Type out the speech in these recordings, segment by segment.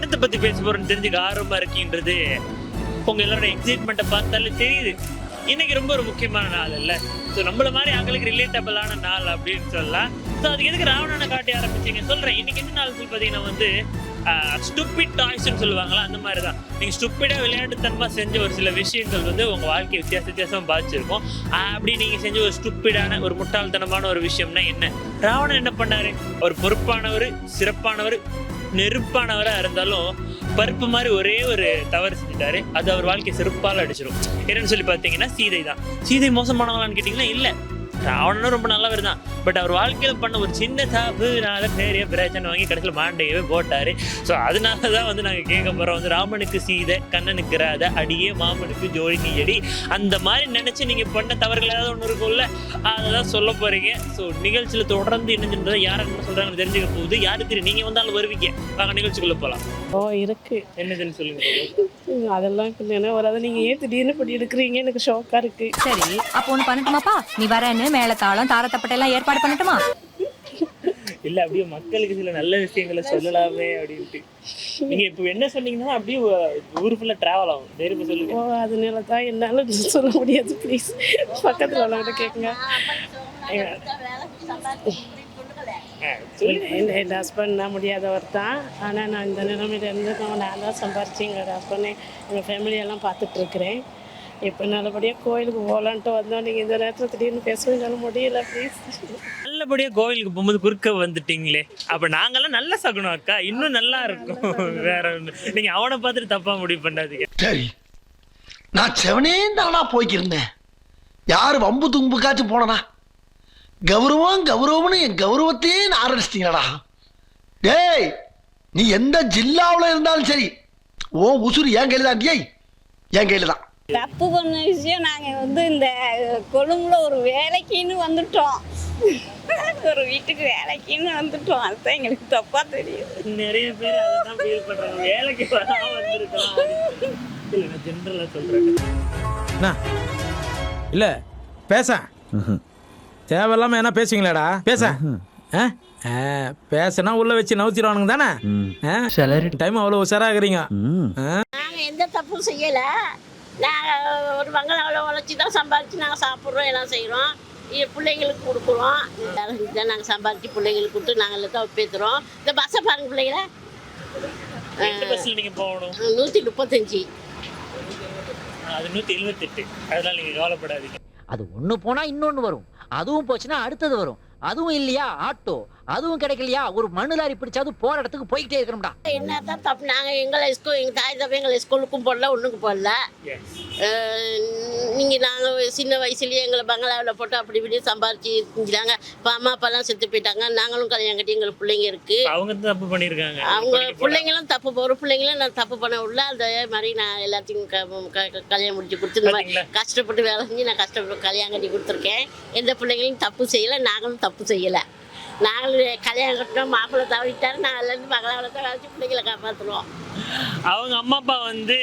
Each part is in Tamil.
என்னத்தை பத்தி பேச போறோம்னு தெரிஞ்சுக்க ஆர்வமா இருக்கீன்றது உங்க எல்லாரோட எக்ஸைட்மெண்ட்டை பார்த்தாலே தெரியுது. இன்னைக்கு ரொம்ப ஒரு முக்கியமான நாள் இல்ல. ஸோ நம்மள மாதிரி அவங்களுக்கு ரிலேட்டபிளான நாள் அப்படின்னு சொல்லலாம். ஸோ அதுக்கு எதுக்கு ராவணனை காட்டி ஆரம்பிச்சீங்க சொல்றேன். இன்னைக்கு என்ன நாள் சொல்லி பார்த்தீங்கன்னா வந்து ஸ்டூப்பிட் டாய்ஸ்னு சொல்லுவாங்களா? அந்த மாதிரி தான் நீங்கள் ஸ்டூப்பிடாக விளையாட்டுத்தனமாக செஞ்ச ஒரு சில விஷயங்கள் வந்து உங்கள் வாழ்க்கை வித்தியாச வித்தியாசமாக பாதிச்சிருக்கும். அப்படி நீங்கள் செஞ்ச ஒரு ஸ்டூப்பிடான ஒரு முட்டாள்தனமான ஒரு விஷயம்னா என்ன? ராவணன் என்ன பண்ணாரு? ஒரு பொறுப்பானவர் சிறப்பானவர் நெருப்பானவரா இருந்தாலும் பருப்பு மாதிரி ஒரே ஒரு தவறு செஞ்சுட்டாரு. அது அவர் வாழ்க்கை செருப்பால் அடிச்சிடும் என்னன்னு சொல்லி பார்த்தீங்கன்னா சீதை தான் சீதை மோசமானவங்களான்னு கேட்டிங்கன்னா இல்லை. ராவணனும் ரொம்ப நல்லவர் தான். பட் அவர் வாழ்க்கையில பண்ண ஒரு சின்ன தப்புனால பெரிய பிரச்சனை வாங்கி கடைசியில் மாண்டையவே போட்டாரு. ஸோ அதனால தான் வந்து நாங்கள் கேட்க போகிறோம் வந்து ராமனுக்கு சீதை கண்ணனுக்கு ராதை அடியே மாமனுக்கு ஜோடி நீ அடி அந்த மாதிரி நினைச்சு நீங்க பண்ண தவறுகள் ஏதாவது ஒன்று இருக்கும்ல அதை தான் சொல்ல போறீங்க. ஸோ நிகழ்ச்சியில் தொடர்ந்து இணைஞ்சிருந்ததை யார் என்ன சொல்றாங்கன்னு தெரிஞ்சுக்க போகுது. யாரு தெரியும் நீங்க வந்தாலும் வருவீங்க. வாங்க நிகழ்ச்சிக்குள்ள போகலாம் ஓ இருக்கு. என்னதுன்னு சொல்லுங்க அதெல்லாம் நினைவு வராது நீங்க ஏன் திடீர்னு இப்படி எடுக்கிறீங்க எனக்கு ஷோக்கா இருக்கு. சரி அப்போ ஒண்ணு பண்ணட்டுமாப்பா? நீ வரேன்னு. மேளதாளம் தாரத்தப்பட்டை எல்லாம் ஏற்பாடு பண்ணட்டுமா? இல்ல அப்படியே மக்களுக்கு சில நல்ல விஷயங்களை சொல்லலாமே அப்படின்ட்டு. நீங்க இப்போ என்ன சொன்னீங்கன்னா அப்படியே ஊர் ஃபுல்லா டிராவல் ஆகும். தைரியமா சொல்லுங்க. ஓ அதனால தான். என்னால சொல்ல முடியாது ப்ளீஸ் பக்கத்துல உள்ளவங்க கேட்குங்க என் என் ஹஸ்பண்ட் நான் முடியாதவர் தான். ஆனால் நான் இந்த நிலைமையில இருந்து நான் நான் தான் சம்பாரிச்சு எங்களோட ஹஸ்பண்டை எங்கள் ஃபேமிலியெல்லாம் பார்த்துட்டு இருக்கிறேன். இப்போ நல்லபடியாக கோயிலுக்கு போகலான்ட்டு வந்தோம். நீங்கள் இந்த நேரத்தில் திடீர்னு பேசவும் என்னால் முடியல ப்ளீஸ் நல்லபடியா கோவிலுக்கு போகும்போது குறுக்க வந்துட்டீங்களே. அப்ப நாங்கெல்லாம் நல்ல சகுனம் அக்கா. இன்னும் நல்லா இருக்கும். வேற ஒண்ணு. நீங்க அவனை பார்த்துட்டு தப்பா முடிவு பண்ணாதீங்க. சரி நான் செவனே தானா போய்க்கிருந்தேன். யார் வம்பு தும்புக்காச்சும் போனனா? கௌரவம் கௌரவம்னு என் கௌரவத்தையே ஆரம்பிச்சிட்டீங்களா டேய் நீ எந்த ஜில்லாவில் இருந்தாலும் சரி ஓ உசுறு என் கையில் தான் டேய் என் கையில் தான் தப்பு பண்ண விஷயம் நாங்கள் வந்து இந்த கொழும்புல ஒரு வேலைக்குன்னு வந்துட்டோம். ஒரு வீட்டுக்கு வேலைக்குன்னு வந்துட்டோம். அதுதான் எங்களுக்கு தப்பா தெரியும் நிறைய பேர் அதான் ஃபீல் பண்றாங்க. வேலைக்கு வராம வந்திருக்கலாம். இல்ல நான் ஜென்ரலா சொல்றேன். என்ன இல்ல பேச. தேவையில்லாம என்ன பேசுவீங்களாடா? பேச. ஆ? ஆ, பேசுனா உள்ள வச்சு நவுத்திடுவானுங்க தானே? டைம் அவ்வளோ உஷாராகிறீங்க நாங்கள் எந்த தப்பும் செய்யலை. நாங்கள் ஒரு பங்களாவில் உழைச்சி தான் சம்பாரித்து நாங்கள் சாப்பிட்றோம் எல்லாம் செய்கிறோம் பிள்ளைங்களுக்கு கொடுக்குறோம். இதான் நாங்கள் சம்பாரித்து பிள்ளைங்களுக்கு கொடுத்து நாங்கள் தான் பேத்துறோம் இந்த பஸ்ஸை பாருங்க பிள்ளைங்கள நூற்றி முப்பத்தஞ்சு. அது நூத்தி எழுபத்தெட்டு அதனால நீங்க கவலைப்படாதீங்க. அது ஒண்ணு போனா இன்னொன்னு வரும். அதுவும் போச்சுன்னா அடுத்தது வரும். அதுவும் இல்லையா? ஆட்டோ. அதுவும் கிடைக்கலையா? ஒரு மண்ணு லாரி பிடிச்சாது போற இடத்துக்கு போய்கிட்டே இருக்கணும்டா. என்ன தான் தப்பு? நாங்கள் எங்களை ஸ்கூல் எங்கள் தாய் தப்ப எங்களை ஸ்கூலுக்கும் போடல ஒன்றுக்கும் போடல. Yes. நீங்கள் நாங்கள் சின்ன வயசுலேயே எங்களை பங்களாவில் போட்டு அப்படி இப்படி சம்பாரிச்சு செஞ்சுட்டாங்க. இப்போ அம்மா அப்பாலாம் செத்து போயிட்டாங்க. நாங்களும் கல்யாணம் கட்டி எங்களுக்கு பிள்ளைங்க இருக்குது அவங்க தான் தப்பு பண்ணிருக்காங்க. அவங்க பிள்ளைங்களும் தப்பு ஒரு பிள்ளைங்களும் நான் தப்பு பண்ண விடல அந்த மாதிரி நான் எல்லாத்தையும் க- க- க- கல்யாணம் முடிச்சு கொடுத்து இந்த மாதிரி? கஷ்டப்பட்டு வேலை செஞ்சு நான் கஷ்டப்பட்டு கல்யாணம் கட்டி கொடுத்துருக்கேன். எந்த பிள்ளைங்களையும் தப்பு செய்யலை. நாங்களும் தப்பு செய்யலை. நாங்களும் கல்யாணம் கட்டினோம் மாப்பிள்ளை தவறிட்டாரு நாங்கள் எல்லாரும் பங்களாவில் தான் வேலைச்சு பிள்ளைங்களை காப்பாற்றுறோம் அவங்க அம்மா அப்பா வந்து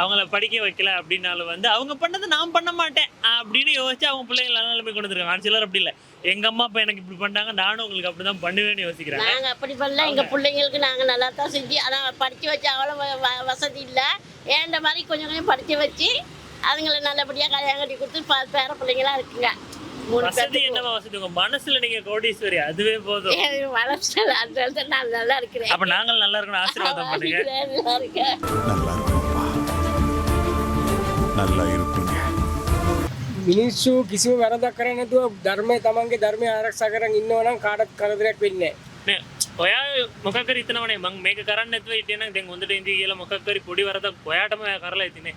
அவங்கள படிக்க வைக்கல அப்படின்னாலும் வந்து அவங்க பண்ணதை நான் பண்ண மாட்டேன் அப்படின்னு யோசிச்சு அவங்க பிள்ளைங்க நல்ல நிலைமை கொண்டு வந்திருக்காங்க. சிலர் அப்படி இல்லை. எங்க அம்மா அப்பா எனக்கு இப்படி பண்ணாங்க நானும் உங்களுக்கு அப்படிதான் பண்ணுவேன்னு யோசிக்கிறேன் நாங்கள் அப்படி பண்ணல. எங்கள் பிள்ளைங்களுக்கு நாங்கள் நல்லா தான் செஞ்சு ஆனால் படிக்க வச்சு அவ்வளோ வசதி இல்லை. ஏண்ட மாதிரி கொஞ்சம் கொஞ்சம் படிக்க வச்சு அதுங்களை நல்லபடியாக கல்யாணம் கட்டி கொடுத்து பேர பிள்ளைங்களாம் இருக்குங்க. வசதி பேர்த்துக்கு என்னவா வசதி உங்க மனசுல நீங்க கோடீஸ்வரி அதுவே போதும் என் வளர்ச்சியில் அதனால தான் நான் நல்லா இருக்கிறேன் அப்ப நாங்கள் நல்லா இருக்கணும் ஆசீர்வாதம் பண்ணுங்க நல்லா இருக்கேன் நல்லா இருப்போம்ப்பா நல்லா இருப்பீங்க මිනිස්සු කිසිම වැරදක් කරන්නේ නැතුව ධර්මය තමන්ගේ ධර්මය ආරක්ෂා කරන් ඉන්නවා නම් කාටත් කරදරයක් වෙන්නේ නේ ඔයා මොකර ඉතනවන මං මේක කරන්න ඇතුව ඉටන දැ හොඳට ඉදි කියලා මොකක්කර පොඩි වරද ඔයාටම කරලා ඉතිනේ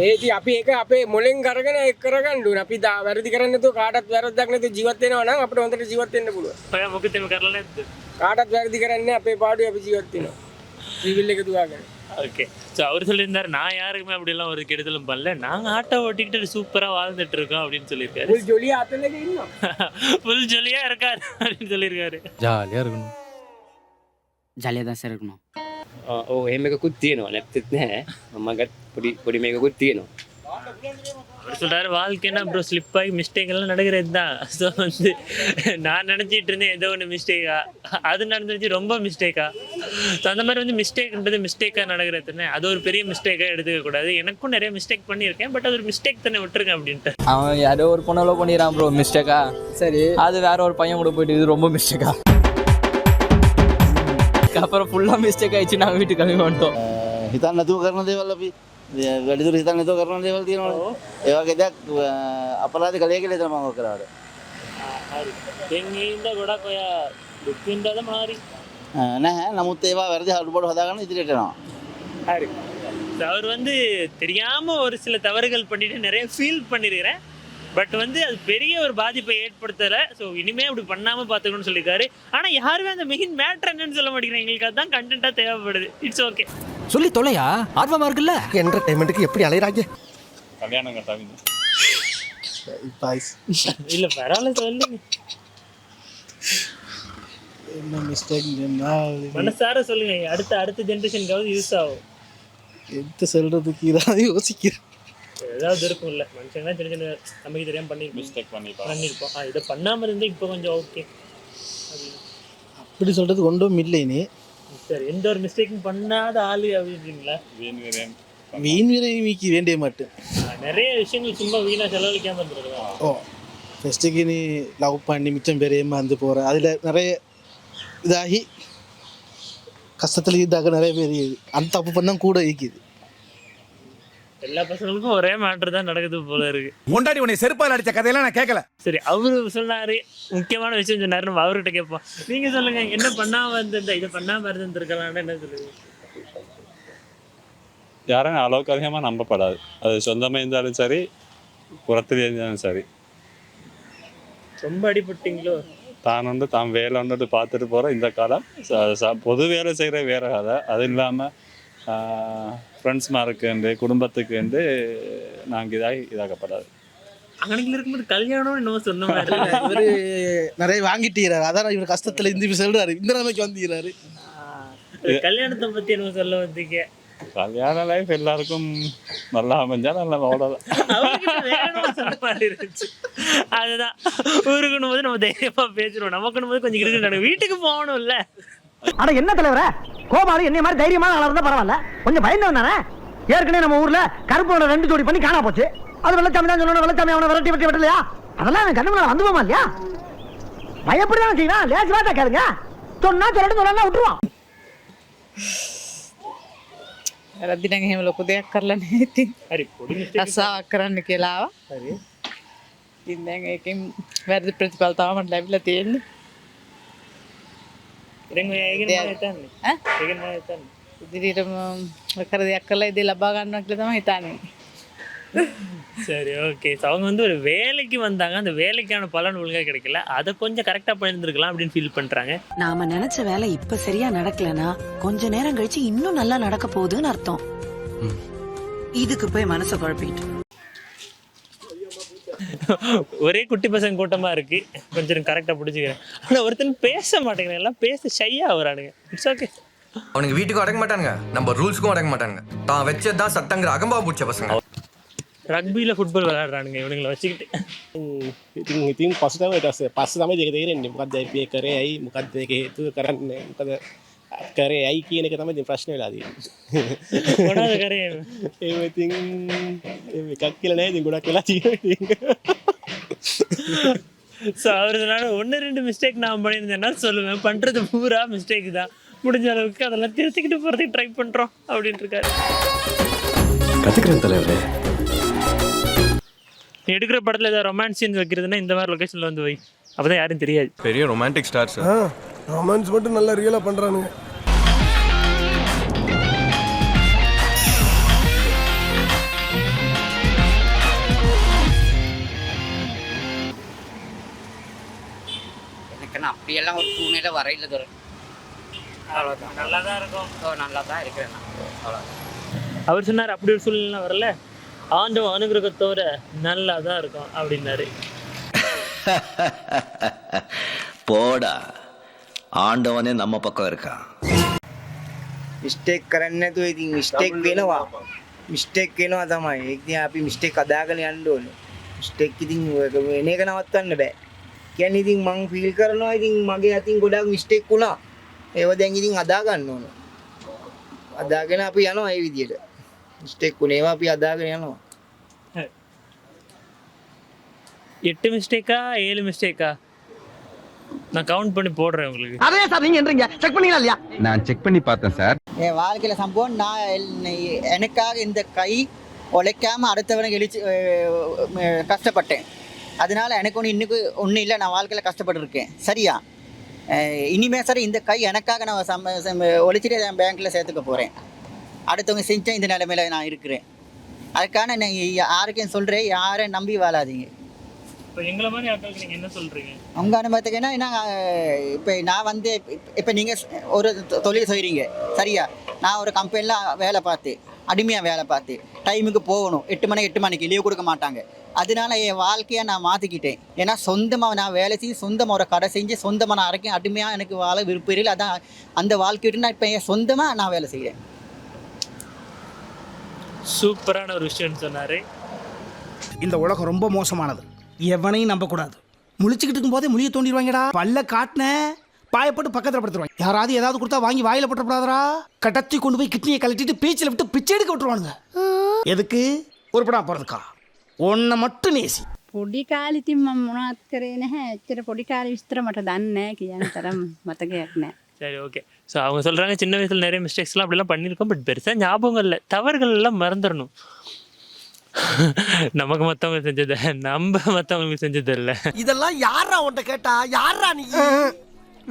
ඒති අපි ඒක අපේ මොලෙන් කරගෙන කරගන්නඩු අපි දා වැරදි කරන්නතු කාටත් වැරදක්නතු ජීවත්වෙනවන අප හොඳට ජීවත්වෙන්න පුළුව ඔය මොකතම කරලා නැත්ද කාටත් වැරදි කරන්න අපේ පාඩු අපි ජීවත්වෙනවා ්‍රීවිල්ල එකතුවා කරන ஓகே ஸோ அவர் சொல்லியிருந்தார் நான் யாருக்குமே அப்படிலாம் ஒரு கெடுதலும் பண்ணல. நாங்கள் ஆட்டோ ஓட்டிக்கிட்டு சூப்பராக வாழ்ந்துட்டு இருக்கோம் அப்படின்னு சொல்லியிருக்காரு. ஃபுல் ஜொலியாக இருக்காரு அப்படின்னு சொல்லியிருக்காரு. ஜாலியாக இருக்கணும். ஜாலியாக தான் சார் இருக்கணும். ஓ என் மிக குத்தியணும் ನೆಪ್ತಿದ್ನೆ ಮಗ ಪುಡಿ ಪುಡಿ ಮೇಗ ಕೂತ್ அவர் சொல்கிறாரு வாழ்க்கைன்னா ப்ரோ ஸ்லிப் ஆகி மிஸ்டேக்கெல்லாம் நடக்கிறது தான் ஸோ வந்து நான் நினச்சிட்டு இருந்தேன் ஏதோ ஒன்று மிஸ்டேக்கா அது நடந்துருச்சு ரொம்ப மிஸ்டேக்கா ஸோ அந்த மாதிரி வந்து மிஸ்டேக்ன்றது மிஸ்டேக்காக நடக்கிறதுனே அது ஒரு பெரிய மிஸ்டேக்காக எடுத்துக்கக்கூடாது எனக்கும் நிறைய மிஸ்டேக் பண்ணியிருக்கேன் பட் அது ஒரு மிஸ்டேக் தானே விட்டுருக்கேன் அப்படின்ட்டு. அவன் யாரோ ஒரு பொண்ணை பண்ணிடுறான் ப்ரோ மிஸ்டேக்கா சரி. அது வேற ஒரு பையன் கூட போயிட்டு இது ரொம்ப மிஸ்டேக்கா அப்புறம் ஃபுல்லாக மிஸ்டேக் ஆயிடுச்சு நாங்கள் வீட்டுக்கு கிளம்பி வந்துட்டோம். இதான் நதுவு காரணதே வல்லபி වැඩිදුර හිතන් එතෝ කරන දේවල් තියෙනවා ඒවගේ දෙයක් අපරාධ කළේ කියලා හිතලා මම කරාට හරි දැන් ඒින්ද ගොඩක් ඔය දුක් විඳද මාරි නැහැ නමුත් ඒවා වැරදි හඩුබඩ හදාගන්න ඉදිරියට යනවා හරි அவர் வந்து தெரியாம ஒரு சில தவறுகள் பண்ணிட்டு நிறைய ஃபீல் பண்ணிருக்கிறேன் பட் வந்து அது பெரிய ஒரு பாதிப்பை ஏற்படுத்தல. ஸோ இனிமே அப்படி பண்ணாம பாத்துக்கணும்னு சொல்லியிருக்காரு. ஆனா யாருமே அந்த மெயின் மேட்ரு என்னன்னு சொல்ல மாட்டேங்கிறாங்க. எங்களுக்கு அதுதான் கண்டென்ட்டா தேவைப்படுது. இட்ஸ் ஓகே சொல்லி தொலையா? ஆர்வமா இருக்குல்ல? என்டர்டைன்மெண்ட்டுக்கு எப்படி அலைகிறாங்க இல்ல பரவாயில்ல சொல்லுங்க என்ன மிஸ்டேக் மனசார சொல்லுங்க. அடுத்த அடுத்த ஜென்ரேஷனுக்காவது யூஸ் ஆகும். எது சொல்றதுக்கு இதான் யோசிக்கிறேன். ஏதாவது இருக்கும்ல. மனுஷங்க சின்ன சின்ன நமக்கு தெரியாம பண்ணிருப்போம். மிஸ்டேக் பண்ணிருப்போம். ஆ, இதை பண்ணாம இருந்தா இப்போ கொஞ்சம் ஓகே அப்படி சொல்றது ஒன்றும் இல்லை நீ சரி எந்த ஒரு மிஸ்டேக்கும் பண்ணாத ஆளு அப்படின்றீங்களா? வீண் விரைவிக்கு வேண்டிய மாட்டேன் நிறைய விஷயங்கள் சும்மா வீணா செலவழிக்காம இருந்திருக்கலாம். ஓ ஃபஸ்ட்டுக்கு நீ லவ் பண்ணி மிச்சம் பேர் ஏமாந்து போகிற அதில் நிறைய இதாகி கஷ்டத்தில் இதாக நிறைய பேர் அந்த தப்பு பண்ண கூட இருக்குது எல்லா பசங்களுக்கும் ஒரே மேட்ரு தான் நடக்குது போல இருக்கு. முண்டாடி உன்னை செருப்பால் அடிச்ச கதையெல்லாம் நான் கேட்கல சரி அவரு சொன்னாரு முக்கியமான விஷயம் சொன்னாரு நம்ம அவர்கிட்ட கேட்போம். நீங்க சொல்லுங்க என்ன பண்ணாம இருந்திருந்தா இதை பண்ணாம இருந்திருக்கலாம்னு என்ன சொல்லுங்க யாரும் அளவுக்கு அதிகமாக நம்பப்படாது. அது சொந்தமாக இருந்தாலும் சரி புறத்துல இருந்தாலும் சரி. ரொம்ப அடிபட்டீங்களோ? தான் வந்து தான் வேலை வந்துட்டு பார்த்துட்டு போகிற இந்த காலம் பொது வேலை செய்கிற வேற கதை. அது இல்லாமல் ஃப்ரெண்ட்ஸ்மாருக்குண்டு குடும்பத்துக்குண்டு நாங்கள் இதாக இதாகப்படாது அங்கனைக்குள்ள இருக்கும்போது கல்யாணம் என்னமோ சொன்ன மாதிரி. இவர் நிறைய வாங்கிட்டீராரு. அதான் இவர் கஷ்டத்தில் இந்த சொல்றாரு. இந்த நிலைமைக்கு வந்துக்கிறாரு அது கல்யாணத்தை பத்தி என்னமோ சொல்ல வந்தீங்க. கல்யாண லைஃப் எல்லாருக்கும் நல்லா அமைஞ்சா நல்லா அவ்வளோதான் அதுதான். ஊருக்குன்னு போது நம்ம தைரியமா பேசுறோம். நமக்குன்னு போது கொஞ்சம் இருக்கு வீட்டுக்கு போகணும்ல. அட என்ன தலைவர கோபாலு என்னைய மாதிரி தைரியமான ஆளா இருந்தா பரவாயில்ல கொஞ்சம் பயந்தவன் தானே ஏற்கனவே நம்ம ஊர்ல கருப்போட ரெண்டு ஜோடி பண்ணி காணா போச்சு அது வெள்ளச்சாமி தான் சொல்லணும் வெள்ளச்சாமி அவனை விரட்டி விரட்டி விட்டலையா அதெல்லாம் அவன் கண்ணு முன்னால வந்து போமா இல்லையா பயப்படிதான் செய்யலாம் லேசு வாட்டா கேளுங்க சொன்னா சொல்லட்டும் சொல்லலாம் விட்டுருவான் වැරදින එහෙම ලොකු දෙයක් කරලා නෑති சரி பொடி mistake රස්සාාවක් කරන්න කියලාව சரி ඉන්න ඒකින් වැරදි ප්‍රතිපල්තාවමට ලැබිල තියෙන්නේ ඉදිරිටම කර දෙයක් කරලා ඉදි ලබා ගන්න කියල තම හිතානේ சரி ஓகே அவங்க வந்து ஒரு வேலைக்கு வந்தாங்க அந்த வேலைக்கான பலன் ஒழுங்கா கிடைக்கல அதை கொஞ்சம் கரெக்டா பண்ணியிருந்திருக்கலாம் அப்படின்னு ஃபீல் பண்றாங்க நாம நினைச்ச வேலை இப்ப சரியா நடக்கலனா கொஞ்ச நேரம் கழிச்சு இன்னும் நல்லா நடக்க போகுதுன்னு அர்த்தம் இதுக்கு போய் மனசை குழப்பிட்டு ஒரே குட்டி பசங்க கூட்டமாக இருக்கு. கொஞ்சம் கரெக்டாக பிடிச்சிக்கிறேன் ஆனால் ஒருத்தன் பேச மாட்டேங்கிறேன். எல்லாம் பேச ஷையாக வரானுங்க இட்ஸ் ஓகே அவனுக்கு வீட்டுக்கும் அடங்க மாட்டானுங்க. நம்ம ரூல்ஸ்க்கும் அடங்க மாட்டானுங்க. தான் வச்சது தான் சட்டங்கிற அகம்பா பிடிச்ச பசங்க. ரக்பியில் ஃபுட்பால் விளையாடுறானுங்க இவனுங்களை வச்சுக்கிட்டு. Thing first time first time ತೆಗೆದ್ರೆ ಮುಖದ ಬೇಕಾರೆ ಐ ಮುಖದ ತೆಗೆ ಇದು ಕರನ್ ಮುಖದ කරේ ඇයි කියන එක තමයි ඉතින් ප්‍රශ්න වෙලා තියෙන්නේ கொண்டாந்து கரையன் ඒ ඉතින් එකක් කියලා නෑ ඉතින් ගොඩක් වෙලා තියෙනවා ஸோ அவர் சொன்னாலும் ஒன்று ரெண்டு மிஸ்டேக் நான் பண்ணியிருந்தேன்னா சொல்லுவேன் பண்ணுறது பூரா மிஸ்டேக் தான் முடிஞ்ச அளவுக்கு அதெல்லாம் திருத்திக்கிட்டு போகிறதுக்கு ட்ரை பண்ணுறோம் அப்படின்ட்டு இருக்காரு கத்துக்கிறேன் தலைவரே நீ எடுக்கிற படத்தில் ஏதாவது ரொமான்ஸ் சீன்ஸ் வைக்கிறதுன்னா இந்த மாதிரி லொக்கேஷனில் வந்து வை அப்போ தான் யாரும் தெரியாது பெரிய ரொமான்டிக் ஸ்டார்ஸ் ரொமான்ஸ் மட்டும் நல்லா ரியலாக பண்ணுறானுங்க எனக்கு அப்படியெல்லாம் ஒரு சூழ்நிலை வரையில தரும் அவ்வளோதான் நல்லா தான் இருக்கும். ஓ நல்லா தான் இருக்கிறேன் நான். அவ்வளோதான் அவர் சொன்னார் அப்படி ஒரு சூழ்நிலை வரல. ஆண்டவன் அனுகிரகத்தோட நல்லா தான் இருக்கும் அப்படின்னாரு. போடா. ஆண்டவனே நம்ம பக்கம் இருக்கான் මිස්ටෙක් කරන්න නැතුව ඉතින් මිස්ටෙක් වෙනවා මිස්ටෙක් වෙනවා තමයි ඒක ඉතින් අපි මිස්ටෙක් අදාගෙන යන්න ඕනේ මිස්ටෙක් ඉතින් ඔය වෙන එක නවත්තන්න බෑ කියන්නේ ඉතින් මං ෆීල් කරනවා ඉතින් මගේ අතින් ගොඩක් මිස්ටෙක් වුණා ඒව දැන් ඉතින් අදා ගන්න ඕන අදාගෙන අපි යනවා ඒ විදියට මිස්ටෙක් වුණේවා අපි අදාගෙන යනවා எட்டு மிஸ்டேக்கா ஏழு மிஸ்டேக்கா நான் கவுண்ட் பண்ணி போடுறேன் உங்களுக்கு. அதே சார் நீங்க என்றீங்க செக் பண்ணீங்களா இல்லையா? நான் செக் பண்ணி பார்த்தேன் சார். என் வாழ்க்கையில் சம்பவம் நான் எல்- எனக்காக இந்த கை உழைக்காம அடுத்தவனுக்கு எழுச்சி கஷ்டப்பட்டேன். அதனால எனக்கு ஒன்று இன்னைக்கு ஒன்றும் இல்லை நான் வாழ்க்கையில் கஷ்டப்பட்டுருக்கேன். சரியா? அஹ் இனிமே சரி இந்த கை எனக்காக நான் சம்ப சம்ப- ஒழிச்சிட்டு என் பேங்க்கில் சேர்த்துக்க போகிறேன் அடுத்தவங்க செஞ்ச இந்த நிலைமையில நான் இருக்கிறேன். அதுக்கான நான் யாருக்கும் சொல்கிறேன் யாரையும் நம்பி வாழாதீங்க. இப்போ எங்களை மாதிரி ஆட்களுக்கு நீங்கள் என்ன சொல்கிறீங்க உங்கள் அனுபவத்துக்கு என்ன என்ன இப்போ நான் வந்து இப்போ நீங்கள் ஒரு தொ- தொழில் செய்கிறீங்க சரியா? நான் ஒரு கம்பெனியில் வேலை பார்த்து அடிமையாக வேலை பார்த்து டைமுக்கு போகணும் எட்டு மணி எட்டு மணிக்கு லீவ் கொடுக்க மாட்டாங்க. அதனால என் வாழ்க்கையை நான் மாற்றிக்கிட்டேன் ஏன்னா சொந்தமாக நான் வேலை செஞ்சு சொந்தமாக ஒரு கடை செஞ்சு சொந்தமாக நான் அரைக்கும் அடிமையாக எனக்கு வாழ விருப்பம் இல்லை. அதான் அந்த வாழ்க்கை விட்டு நான் இப்போ என் சொந்தமாக நான் வேலை செய்கிறேன் சூப்பரான ஒரு விஷயம்னு சொன்னார். இந்த உலகம் ரொம்ப மோசமானது. எவனையும் நம்பக்கூடாது முழிச்சுக்கிட்டு இருக்கும் போதே முழிய தோண்டிடுவாங்கடா பல்ல காட்டின பாயப்பட்டு பக்கத்தில் படுத்துருவாங்க யாராவது ஏதாவது கொடுத்தா வாங்கி வாயில போட்டுறப்படாதரா கடத்தி கொண்டு போய் கிட்னியை கழட்டிட்டு பீச்சில் விட்டு பிச்சை எடுக்க விட்டுருவானுங்க எதுக்கு உருப்படா போகிறதுக்கா ஒன்றை மட்டும் நேசி පොඩි කාලිතින් මම මොනවත් කරේ නැහැ එච්චර පොඩි කාලේ විස්තර මට දන්නේ නැහැ කියන තරම් මතකයක් නැහැ சரி ஓகே ஸோ அவங்க சொல்கிறாங்க சின்ன வயசில் நிறைய மிஸ்டேக்ஸ்லாம் அப்படிலாம் பண்ணியிருக்கோம் பட் பெருசாக ஞாபகம் இல்லை தவறுகள் எல்லாம் மறந்துடணும் நமக்கு மற்றவங்க செஞ்சதை நம்ம மற்றவங்களுக்கு செஞ்சது இல்லை இதெல்லாம் யாரா உன்ட்ட கேட்டா யாரா நீ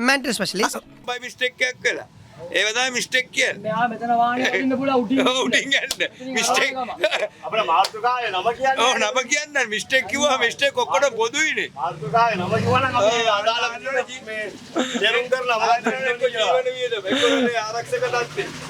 மென்டல் ஸ்பெஷலிஸ்ட் බයි මිස්ටෙක් එකක් කලා ඒවදා මිස්ටෙක් කියන්න මෙයා මෙතන වාහනේ ඉන්න පුළුවන් උඩින් උඩින්ගන්න මිස්ටෙක් ඕ නම කියන්න මිස්ටෙක් කිවා මිස්ටෙක් ඔක්කොට පොදුයිනේ ආරක්ෂක තත්ේ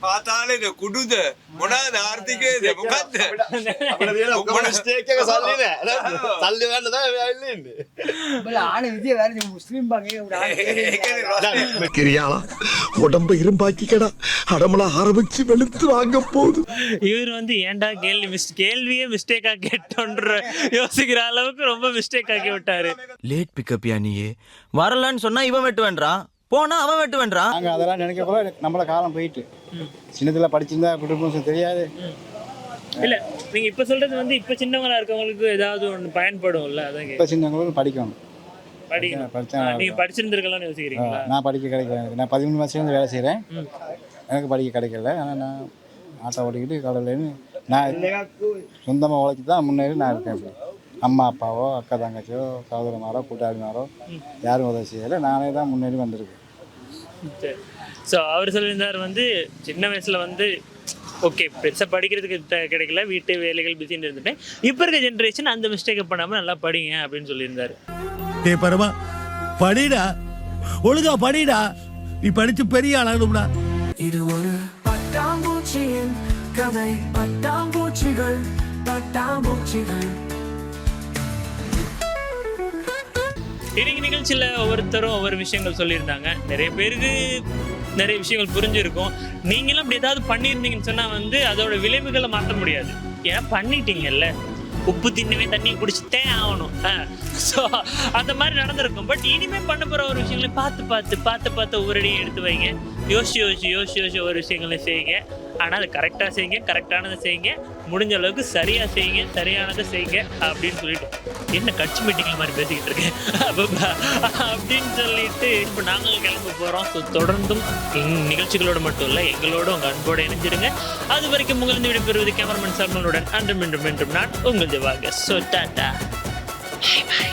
පාතාලෙද කුඩුද මොනාද ආර්ථිකයද මොකක්ද උඹලා ආනේ විදිය වැරදි මුස්ලිම් බං ඒක උඩ ආනේ கிரியாளா உடம்ப இரும்பாக்கிக்கடா அடமலா ஆரம்பிச்சு வெளுத்து வாங்க போகுது இவர் வந்து ஏன்டா கேள்வி மிஸ் கேள்வியே மிஸ்டேக்காக கேட்டோன்ற யோசிக்கிற அளவுக்கு ரொம்ப மிஸ்டேக் ஆக்கி விட்டாரு லேட் பிக்கப் யா நீயே வரலன்னு சொன்னா இவன் வெட்டு வேண்டான் போனா அவன் வெட்டு வேண்டான் நாங்கள் அதெல்லாம் நினைக்க போல நம்மள காலம் போயிட்டு. சின்னத்தில் படிச்சிருந்தா குடும்பம் தெரியாது. இல்ல நீங்க இப்ப சொல்றது வந்து இப்ப சின்னவங்களா இருக்கவங்களுக்கு ஏதாவது ஒண்ணு பயன்படும்ல அதான் இப்போ சின்னவங்களும் படிக்கணும். படிக்கணும். படிச்சா ஆ, நீங்க படிச்சிருந்திருக்கலாம்னு யோசிக்கிறீங்களா? நான் படிக்க கிடைக்கல. எனக்கு நான் பதிமூணு வருஷம் வேலை செய்கிறேன் எனக்கு படிக்க கிடைக்கல. ஆனால் நான் ஆட்டோ ஓட்டிக்கிட்டு கடவுளேன்னு நான் சொந்தமாக உழைச்சி தான் முன்னேறி நான் இருக்கேன். இப்படி அம்மா அப்பாவோ அக்கா தங்கச்சியோ சகோதரமாரோ கூட்டாளிமாரோ யாரும் உதவி செய்யலை. நானே தான் முன்னேறி வந்திருக்கேன். சரி. ஸோ அவர் சொல்லியிருந்தார் வந்து சின்ன வயசுல வந்து ஓகே பெருசாக படிக்கிறதுக்கு கிடைக்கல வீட்டு வேலைகள் பிஸின்னு இருந்துட்டேன். இப்போ இருக்க ஜென்ரேஷன் அந்த மிஸ்டேக்கை பண்ணாமல் நல்லா படிங்க அப்படின்னு சொல்லியிருந்தாரு. டே பரமா படிடா. ஒழுங்கா படிடா. நீ படிச்சு பெரிய ஆளாகணும்டா இது ஒரு பட்டாம்பூச்சியின் கதை. பட்டாம்பூச்சிகள் பட்டாம்பூச்சிகள். இன்னைக்கு நிகழ்ச்சியில் ஒவ்வொருத்தரும் ஒவ்வொரு விஷயங்கள் சொல்லியிருந்தாங்க. நிறைய பேருக்கு நிறைய விஷயங்கள் புரிஞ்சிருக்கும். நீங்களும் அப்படி ஏதாவது பண்ணியிருந்தீங்கன்னு சொன்னால் வந்து அதோட விளைவுகளை மாற்ற முடியாது. ஏன்னா பண்ணிட்டீங்கல்ல. உப்பு தின்னுமே தண்ணி குடிச்சுட்டே ஆகணும். ஸோ அந்த மாதிரி நடந்திருக்கும். பட் இனிமேல் பண்ண போகிற ஒரு விஷயங்களை பார்த்து பார்த்து பார்த்து பார்த்து ஒவ்வொரு அடியும் எடுத்து வைங்க. யோசிச்சு யோசிச்சு யோசிச்சு யோசிச்சு ஒவ்வொரு விஷயங்களையும் செய்யுங்க. ஆனால் அது கரெக்டாக செய்யுங்க கரெக்டானதை செய்யுங்க முடிஞ்ச அளவுக்கு சரியாக செய்யுங்க சரியானதை செய்யுங்க அப்படின்னு சொல்லிட்டு. என்ன கட்சி மீட்டிங்கில் மாதிரி பேசிக்கிட்டு இருக்கேன் அப்படின்னு சொல்லிட்டு இப்போ நாங்களும் கிளம்ப போகிறோம் ஸோ தொடர்ந்தும் நிகழ்ச்சிகளோடு மட்டும் இல்லை எங்களோட உங்கள் அன்போடு இணைஞ்சிருங்க. அது வரைக்கும் உங்களிருந்து விடைபெறுவது கேமராமேன் சர்மனுடன் அன்று மீண்டும் மீண்டும் நான் உங்கள் ஜவாக ஸோ டாட்டா. பை